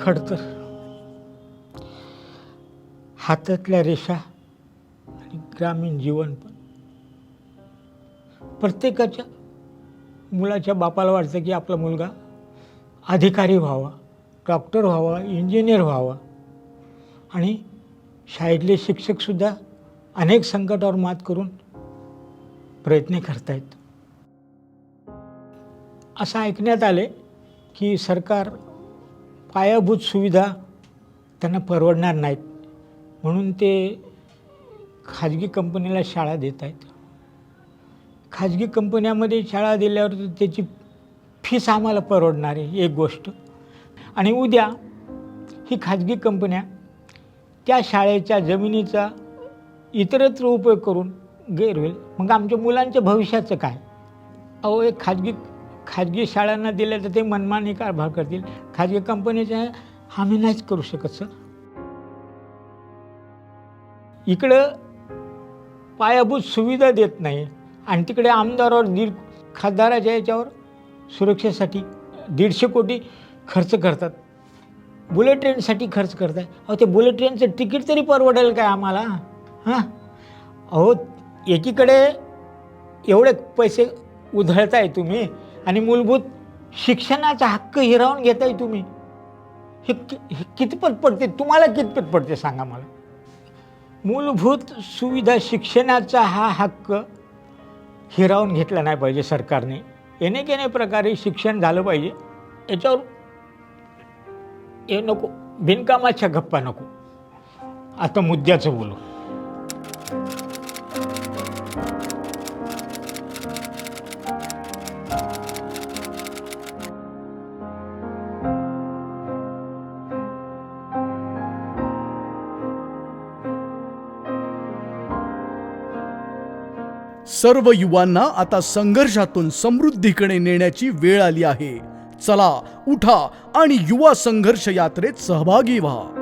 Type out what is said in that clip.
खडतर. हातातल्या रेषा आणि ग्रामीण जीवन पण. प्रत्येकाच्या मुलाच्या बापाला वाटतं की आपला मुलगा अधिकारी व्हावा डॉक्टर व्हावा इंजिनियर व्हावा. आणि शाळेतले शिक्षकसुद्धा अनेक संकटावर मात करून प्रयत्न करतायत. असं ऐकण्यात आले की सरकार पायाभूत सुविधा त्यांना परवडणार नाहीत. म्हणून ते खाजगी कंपनीला शाळा देत आहेत. खाजगी कंपन्यामध्ये शाळा दिल्यावर त्याची फीस आम्हाला परवडणार आहे एक गोष्ट. आणि उद्या ही खाजगी कंपन्या त्या शाळेच्या जमिनीचा इतरत्र उपयोग करून गैर होईल मग आमच्या मुलांच्या भविष्याचं काय? अहो एक खाजगी खाजगी शाळांना दिलं तर ते मनमानी कारभार करतील. खाजगी कंपनीच्या आम्ही नाहीच करू शकत सर इकडं पायाभूत सुविधा देत नाही आणि तिकडे आमदारावर दीड खासदाराच्या याच्यावर सुरक्षेसाठी दीडशे कोटी खर्च करतात. बुलेट ट्रेनसाठी खर्च करताय. अहो ते बुलेट ट्रेनचं तिकीट तरी परवडेल काय आम्हाला? हां? अहो एकीकडे एवढे पैसे उधळताय तुम्ही. आणि मूलभूत शिक्षणाचा हक्क हिरावून घेताय तुम्ही. हे कि हे कितपत पडते? तुम्हाला कितपत पडते सांगा मला. मूलभूत सुविधा शिक्षणाचा हा हक्क हिरावून घेतला नाही पाहिजे सरकारने. येणे केने प्रकारे शिक्षण झालं पाहिजे. याच्यावर हे नको बिनकामाच्या गप्पा नको. आता मुद्द्याचं बोलू. सर्व युवांना आता संघर्षातून समृद्धीकडे नेण्याची वेळ आली आहे. चला उठा आणि युवा संघर्ष यात्रेत सहभागी व्हा.